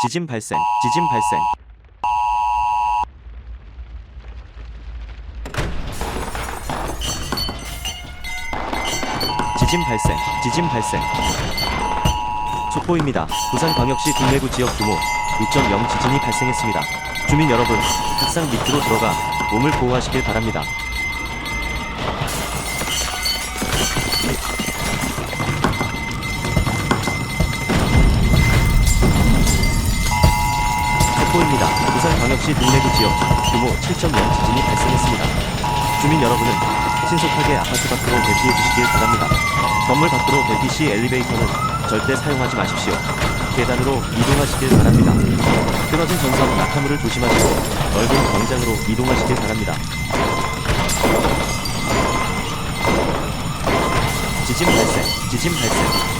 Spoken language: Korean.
지진 발생, 지진 발생. 지진 발생, 지진 발생. 속보입니다. 부산광역시 동래구 지역 규모 6.0 지진이 발생했습니다. 주민 여러분, 탁상 밑으로 들어가 몸을 보호하시길 바랍니다. 속보입니다. 부산광역시 동래구 지역 규모 7.0 지진이 발생했습니다. 주민 여러분은 신속하게 아파트 밖으로 대피해 주시길 바랍니다. 건물 밖으로 대피 시 엘리베이터는 절대 사용하지 마십시오. 계단으로 이동하시길 바랍니다. 끊어진 전선 낙하물을 조심하시고 넓은 광장으로 이동하시길 바랍니다. 지진 발생, 지진 발생.